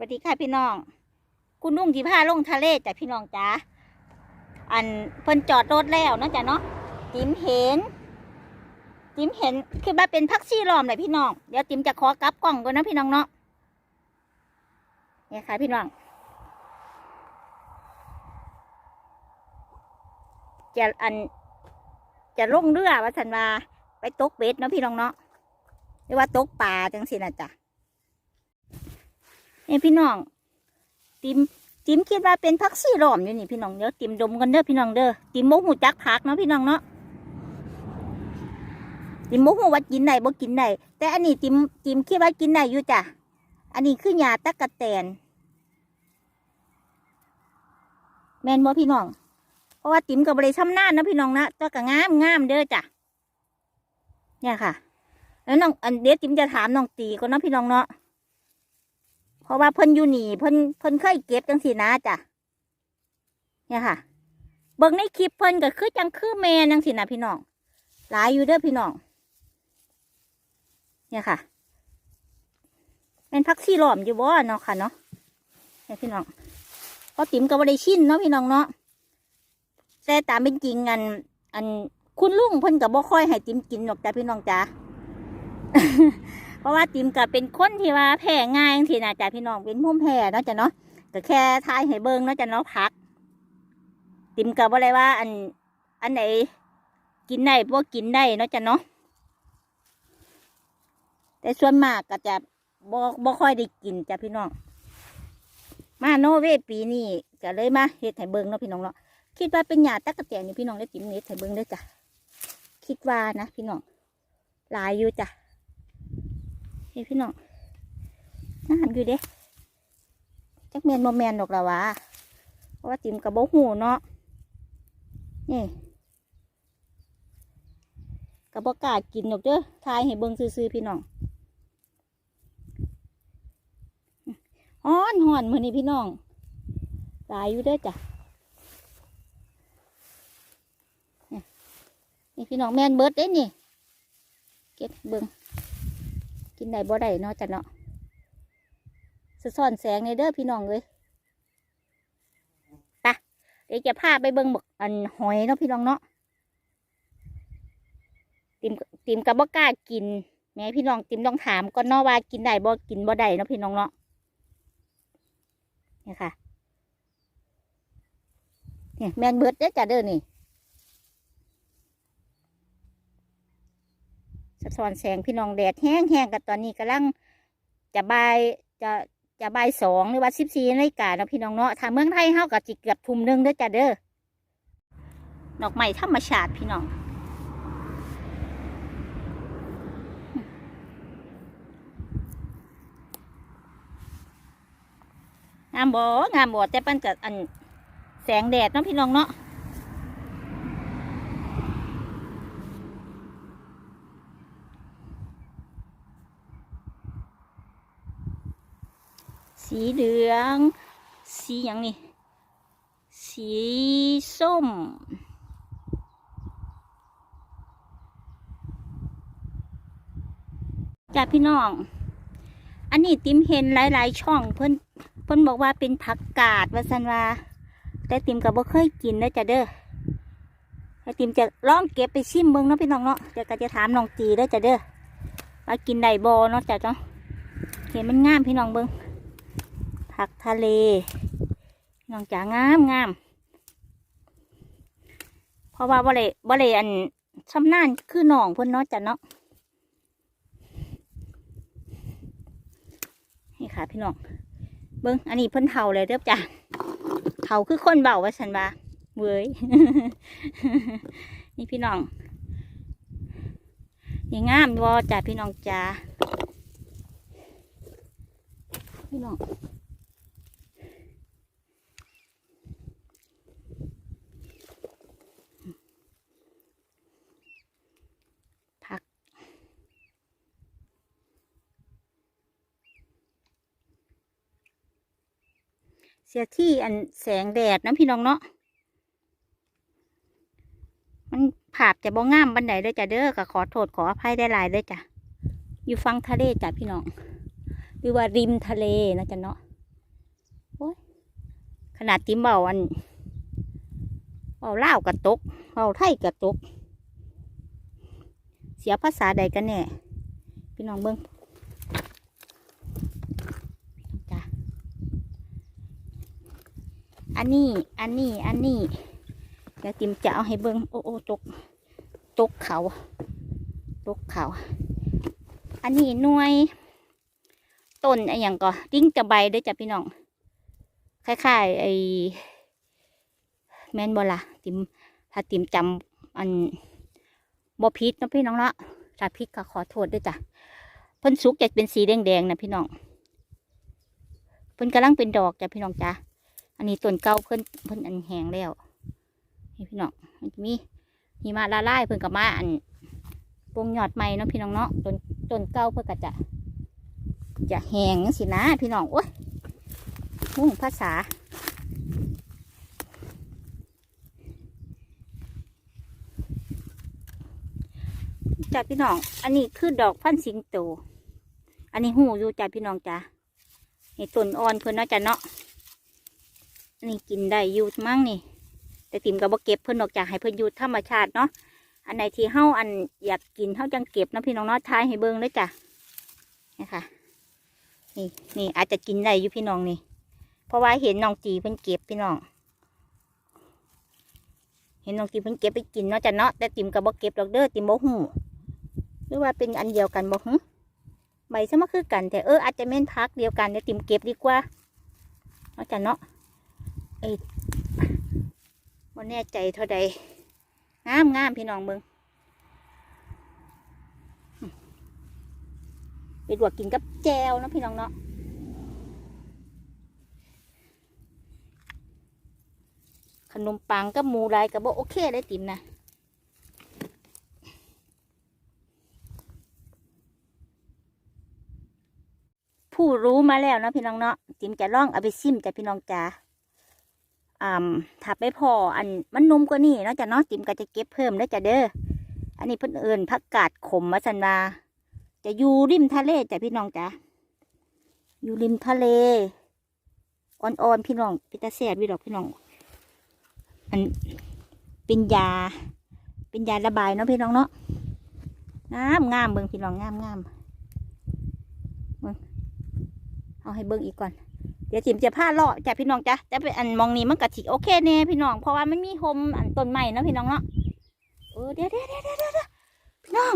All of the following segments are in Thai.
วัสดีค่ะพี่น้อง คุณนุ่งที่พาลงทะเลจ้ะพี่น้องจ้าอันเพิ่นจอดรถแล้วนาะจ้ะเนาะจิมเห็น จิมเห็นคือว่าเป็นพักซี่ล้อมเลยพี่น้อง เดี๋ยวจิมจะขอกลับกล่องก่อนนะพี่น้องเนาะเนี่ยค่ะพี่น้องจะอันจะลงเรือว่าสันว่าไปตกเบ็ดเนาะพี่น้องเนาะหรือว่าตกปลาจังสินะจ๊ะ นี่พี่น้อง ติมติมคิดว่าเป็นพักซี่ล้อมอยู่นี่พี่น้องเดี๋ยวติมดมกันเด้อพี่น้องเด้อติมโมหูจักพักเนาะพี่น้องเนาะติมโมหูว่ากินได้บ่กินได้แต่อันนี้ติมติมคิดว่ากินได้อยู่จ้ะอันนี้คือหญ้าตะกะแตน แมนบ่พี่น้อง เพราะว่าติมกับบริษัทำนานนะพี่น้องนะตัวก็งามงามเด้อจ้ะเนี่ยค่ะ แล้วน้องอันเดี๋ยวติมจะถามน้องตีก่อนเนาะพี่น้องเนาะ เพราะว่าเพิ่นอยู่หนีเพิ่นเพิ่นเคยเก็บจังสีนะจ้ะเนี่ยค่ะ เบิ่งในคลิปเพิ่นก็คือจังคือแม่จังสีนะพี่น้องหลายอยู่เด้อพี่น้อง เนี่ยค่ะเป็นพักซี่หลอมอยู่บ่เนาะค่ะเนาะเนี่ยพี่น้องเพราะติ๋มกับบริชินเนาะพี่น้องเนาะแต่ตามเป็นจริงอัน อันคุณลุงเพิ่นกับบ่ค่อยให้ติมกินหรอกจ้ะพี่น้องจ้าเพ ราะว่าติมกับเป็นคนที่ว่าแพ้ง่ายทีนะจ้ะพี่น้องเป็นพุ่มแพ้เนาะจ้ะเนาะก็แค่ทายให้เบิ่งเนาะจ้ะเนาะพัก ติมกับอะไรว่าอันอันไหนกินได้บ่กินได้เนาะจ้ะเนาะแต่ส่วนมากก็จะบ่บ่ค่อยได้กินจ้ะพี่น้องมาโนเวปีนี้ก็เลยมาเฮ็ดให้เบิ่งเนาะพี่น้องเนาะคิดว่าเป็นหยาตะกะแตนนี่พี่น้องได้จิ้มเน็ตให้เบิ่งเด้จ้ะคิดว่านะพี่น้องหลายอยู่จ้ะ เพี่น้องน่าหันอยู่เด้จักแมนบ่แมนดอกละวะเพราะว่าจิมกับบ่หูเนาะนี่กับบ่กากินดอกเด้อทายให้เบิ่งซื่อๆพี่น้องฮ้อนฮ้อนมื้อนี้พี่น้องหลายอยู่เด้อจ้ะนี่พี่น้องแมนเบิร์ดเด้นี่ เก็บเบิง กินได้บ่ได้เนาะจ้ะเนาะสะซ่อนแสงในเด้อพี่น้องเลยปะเดี๋ยวจะพาไปเบิงบกอันหอยเนาะพี่น้องเนาะติมติมกับบ่กล้ากินแม่พี่น้องติมต้องถามก่อนเนาะว่ากินได้บ่กินบ่ได้เนาะพี่น้องเนาะเนี่ยค่ะเนี่ยแมนเบิร์ดเด้อจ้ะเด้อนี่ สะท้อนแสงพี่น้องแดดแห้งแห้งกันตอนนี้กำลังจะบายจะจะบายสองหรือว่าสิบสี่นาฬิกาเนาะพี่น้องเนาะถ้าเมืองไทยเฮากับจิเกือบทุ่มหนึงเด้อจ้ะเด้อดอกไม้ธรรมชาติพี่น้องงามบ่งามบ่แต่ปันกับอันแสงแดดเนาะพี่น้องเนาะ สีเหลือง สีอย่างนี้ สีส้ม จ้าพี่น้อง อันนี้ติมเห็นหลายๆ ช่องเพิ่นเพิ่นบอกว่าเป็นผักกาดว่าสันว่า แต่ติมก็บ่เคยกินนะจ้ะเด้อแต่ติมจะลองเก็บไปชิมเบิ่งเนาะพี่น้องเนาะเดี๋ยวก็จะถามน้องตีเด้จ้ะเด้อว่ากินได้บ่เนาะจ้ะเนาะเห็นมันงามพี่น้องเบิ่ง ผักทะเลน้องจ๋างามงามเพราะว่าบ่เลยบ่เลยอันชำนาญคือน้องเพิ่นเนาะจ้ะเนาะนี่ค่ะพี่น้องเบิ้งอันนี้เพิ่นเฒ่าเลยเด้อจ้ะเฒ่าคือคนเบาว่าฉันว่าเว้ยนี่พี่น้องนี่งามบ่จ้ะพี่น้องจ้าพี่น้อง สียที่อันแสงแดดนะพี่น้องเนาะมันภาพจะบ่งามบันไดเลยจ้ะเด้อก็ขอโทษขออภัยได้หลายเลยจ้ะอยู่ฟังทะเลจ้ะพี่น้องหรือว่าริมทะเลนะจ้ะเนาะขนาดติมเบาอันเบาเล่ากระตกเบาไทยกระตก เสียภาษาใดกันแน่พี่น้องเบิ้งจ้ะ อันนี้ อันนี้ อันนี้ เดี๋ยวติมจะเอาให้เบิ้งโอ้โอ้ตก ตกเขา ตกเขา อันนี้หน่วย ต้นไอ้หยังก็ดิ้งกระใบด้วยจ้ะพี่น้อง คล้ายๆไอ้แมนบอละติม ถ้าติมจำอันบอพิษนะพี่น้องเนาะถ้าพิษก็ขอโทษด้วยจ้ะเพิ่นสุกจะเป็นสีแดงๆนะพี่น้องเพิ่นกำลังเป็นดอกจ้ะพี่น้องจ้ะ อันนี้ต้นเก่าเพิ่นเพิ่นอันแห้งแล้วนี่พี่น้องมันจะมีหิมะละลายเพิ่นกับมาอันปงยอดใหม่เนาะพี่น้องเนาะต้นต้นเก่าเพิ่นก็จะ จะแห้งสินะ พี่น้องโอ้ยมุ่งภาษาจ้าพี่น้อง อันนี้คือดอกพันสิงโต อันนี้หูอยู่จ้าพี่น้องจ้าเห็ต้นอ่อนเพิ่นเนาะจ้าเนาะ นนี้กินได้ยู่มั้งนี่ แต่ติ่มกับบเก็บเพิ่นออกจากให้เพิ่นยู่ธรรมชาติเนาะอันไหนที่เฮาอันอยากกินเฮาจังเก็บนาะพี่น้องเนาะทายให้เบิ่งเลยจ้ะนี่ค่ะ นี่นี่อาจจะกินได้อยู่พี่น้องนี่ เพราะว่าเห็นน้องจีเพิ่นเก็บพี่น้อง เห็นน้องจีเพิ่นเก็บไปกินเนาะจ้ะเนาะแต่ติ่มกับบเก็บดอกเด้อติ่มบ่หูหรือว่าเป็นอันเดียวกันบ่หึใบซะมาคือกันแต่เอออาจจะเม่นพักเดียวกันเดี๋ยวติ่มเก็บดีกว่าเอาะจ้ะเนาะ แน่ใจเท่าใดงามงามพี่น้องเบิงไปดวกกินกับแจวนะพี่น้องเนาะขนมปังกับหมูลายกับโบโอเคเลยติมนะผู้รู้มาแล้วนะพี่น้องเนาะจิมจะล่องเอาไปซิมจ้ะพี่น้องจ้า อ่าถ้าไปพออันมันนุ่มกว่านี่เนาะจ้ะเนาะจิมก็จะเก็บเพิ่มแล้วจะเด้ออันนี้เพิ่นเอิญผักกาดขมมาสันวาจะอยู่ริมทะเลจ้ะพี่น้องจ้าอยู่ริมทะเลอ่อนๆพี่น้องพิตาแซ่บวิดอกพี่น้องอันเป็นยา เป็นยาระบายเนาะพี่น้องเนาะงามงามเบิ่งพี่น้องงามงามเอาให้เบิ่งอีกก่อน เดี๋ยวจิมจะผ้าเลาะจ้ะพี่น้องจ้ะแต่เป็นอันมองนี้มันกะถิโอเคแน่พี่น้องเพราะว่ามันมีโฮมอันต้นใหม่เนาะพี่น้องเนาะเออเดี๋ยวเดี๋ยวเดี๋ยวเดี๋ยวพี่น้อง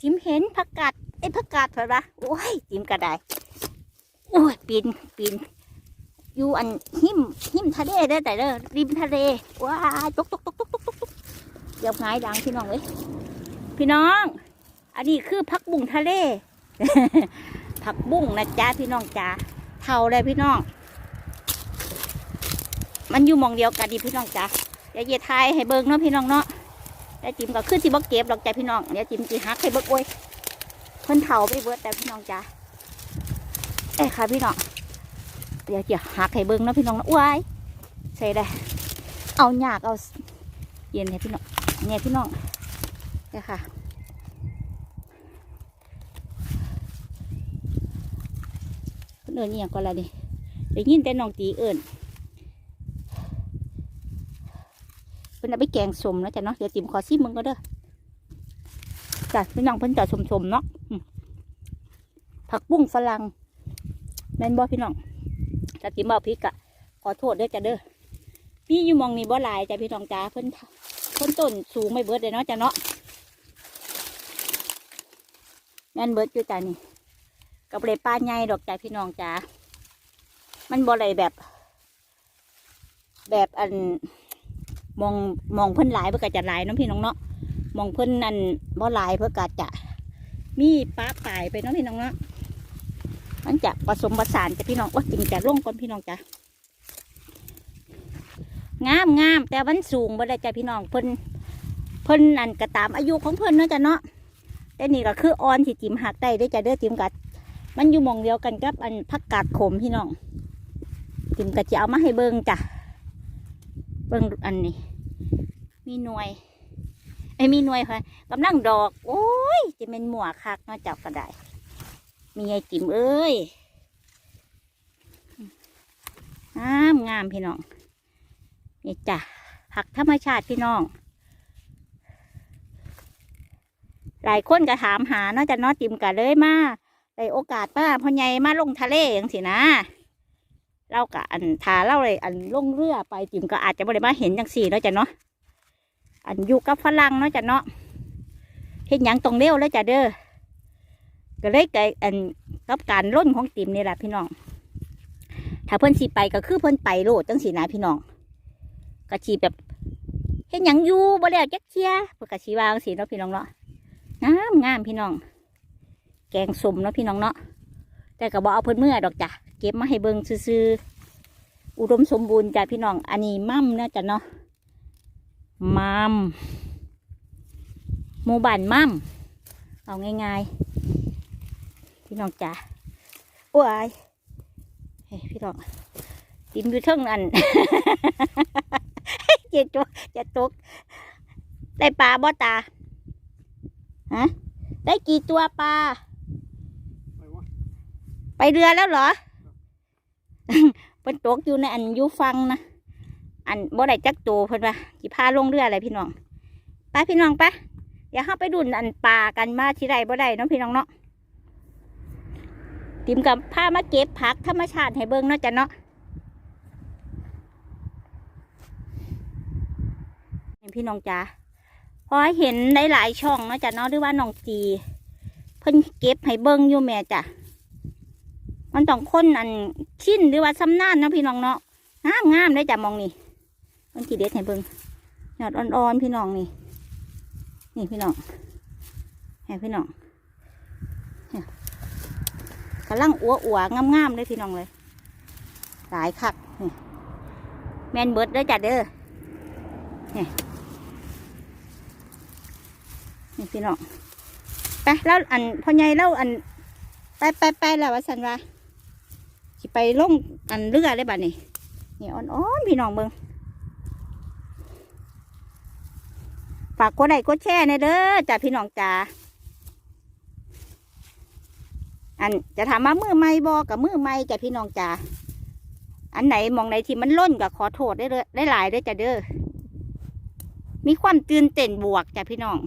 จิมเห็นผักกาดไอ้ผักกาดเถอะปะโอ้ยจิมกระไดโอ้ยปีนปีนอยู่อันหิมหิมทะเลเด้แต่เด้อริมทะเลว้าตกตกตกตกตกตกตกเดี๋ยวหายดังพี่น้องเลยพี่น้อง อันนี้คือผักบุ้งทะเลผักบุ้งนะจ๊ะพี่น้องจ้า เท่าเลยพี่น้อง มันอยู่มองเดียวกันดีพี่น้องจ้าเดี๋ยวเยทายให้เบิ้งเนาะพี่น้องเนาะแต่จิมก็ขึ้นที่บักเก็บดอกจ้ะพี่น้องเดี๋ยวจิมจีฮักให้เบิ้งโอ้ยเพิ่นเท่าไปเบิดแต่พี่น้องจ้าเอ้ยค่ะพี่น้องเดี๋ยวจะหักให้เบิ้งเนาะพี่น้องเนาะว้ายใส่ได้ เอาหยากเอาเย็นให้พี่น้องเนี่ยพี่น้องเดี๋ยค่ะ เพิ่นเอิญนี่ยังก็ละนี่ได้ยินแต่น้องตีเอิญเพิ่นเอาไปแกงสมแล้วจ้ะเนาะเดี๋ยวติมขอซิมมึงก็เด้อจ้ะพี่น้องเพิ่นจะสมๆเนาะผักบุ้งฝรั่งแม่นบ่พี่น้องถ้าติมเอาพริกอะขอโทษเด้อจ้ะเด้อพี่อยู่มองนี้บ่หลายจ้ะพี่น้องจ้าเพิ่นเพิ่นต้นสูงไม่เบิดเลยเนาะจ้ะเนาะแม่นเบิดอยู่จ้ะนี่ กับเลยปลาใหญ่ดอกจ้าพี่น้องจ้ามันบ่เลยแบบ แบบอันมองมองเพิ่นหลายเพื่อก็จะหลายน้องพี่น้องเนาะมองเพิ่นนั่นบ่หลายเพื่อก็จะ มีปลาป่ายไปน้องพี่น้องเนาะมันจะผสมผสานจ้ะพี่น้องว่าจริงจะร่วงก่อนพี่น้องจ้างามงามแต่มันสูงบ่ได้จ้ะพี่น้องเพิ่นเพิ่นนั่นก็ตามอายุของเพิ่นเนาะจ้ะเนาะแต่นี่ก็คืออ่อนที่จิมหักได้ได้จ้ะเด้อจิมกัด มันอยู่มองเดียวกันกับ อันผักกาดขมพี่น้องติมกะจะเอามาให้เบิ่งจ้ะเบิ่งอันนี้ มีหน่วยไอ้มีหน่วยค่ะกำลังดอก โอ้ย จะเป็นหมวกคักเนาจับก็ไดมีไอ้จิมเอ้ยงามงามพี่น้องนี่จ้ะผักธรรมชาติพี่น้อง หลายคนก็ถามหาเนาะจะเนอติมกันเลยมา ได้โอกาสมาพ่อใหญ่มาลงทะเลอย่างสินะเราก็อันทาเล่าเลยอันลงเรือไปติมก็อาจจะไม่ได้มาเห็นจังสี่เนาะจ้ะเนาะอันอยู่กับฝรั่งเนาะจ้ะเนาะเห็นหยังตรงเร็วแล้วจ้ะเด้อก็เลยไกอันกับการล่นของติมนี่แหละพี่น้อง ถ้าเพิ่นสิไปก็คือเพิ่นไปโลดจังสีนะพี่น้องก็ชีแบบเห็นหยังอยู่บ่แล้วจักเชียเพิ่นก็ชีวางสีเนาะพี่น้องเนาะงามงามพี่น้อง แกงสมเนาะพี่น้องเนาะแต่ก็บ่เอาเพิ่นเมื่อดอกจ้ะเก็บมาให้เบิงซื่อๆอุดมสมบูรณ์จ้ะพี่น้องอันนี้มั่มเนาะจ้ะเนาะมัมหมู่บ้านมั่มเอาง่ายๆ พี่น้องจ้ะโอ้ยเฮ้พี่น้องติมอยู่เทิงอันเจ็ดตัวเจ็ดตกได้ปลาบ่ตาฮะได้กี่ตัวปลา ไปเรือแล้วเหรอเพิ่นตกอยู่ในอันยูฟังนะอันบ่ได้จักตัวเพิ่นว่าสิพาลงเรืออะไรพี่น้องไปพี่น้องไปเดี๋ยวเฮาไปดุนอันปลากันมาที่ใดบ่ได้เนาะพี่น้องเนาะติมกับพามาเก็บผักธรรมชาติให้เบิ่งเนาะจ้ะเนาะพี่น้องจ๋าพอเห็นได้หลายช่องเนาะจ้ะเนาะหรือว่าน้องจีเพิ่นเก็บให้เบิ่งอยู่แม่จ้ะ มันต้องคนอันชิ้นหรือว่าซ้ำนานเนาะพี่น้องเนาะงามงามเลยจ้ะมองนี่มันจีเด็ดให้เบิ่งยอดอ่อนๆพี่น้องนี่ นี่พี่น้องให้พี่น้องกำลังอัวอัวงามๆเลยพี่น้องเลย หลายคักนี่แมนเบิร์ดเด้จ้ะเด้อนี่นี่พี่น้องไปแล้วอันพ่อใหญ่แล้วอันไปไปไปแล้วว่าสันว่า สิไปลงอันเรือเลยบัดนี้นี่อ่อนๆพี่น้องเบิงฝากกดไลค์กดแชร์ในเด้อจ้ะพี่น้องจ้าอันจะถามว่ามือไม่บอกับมือไม่จ้ะพี่น้องจ๋าอันไหนมองไหนที่มันล่นก็ขอโทษได้เลยได้หลายเด้จ้ะเด้อมีความตื่นเต้นบวกจ้ะพี่น้อง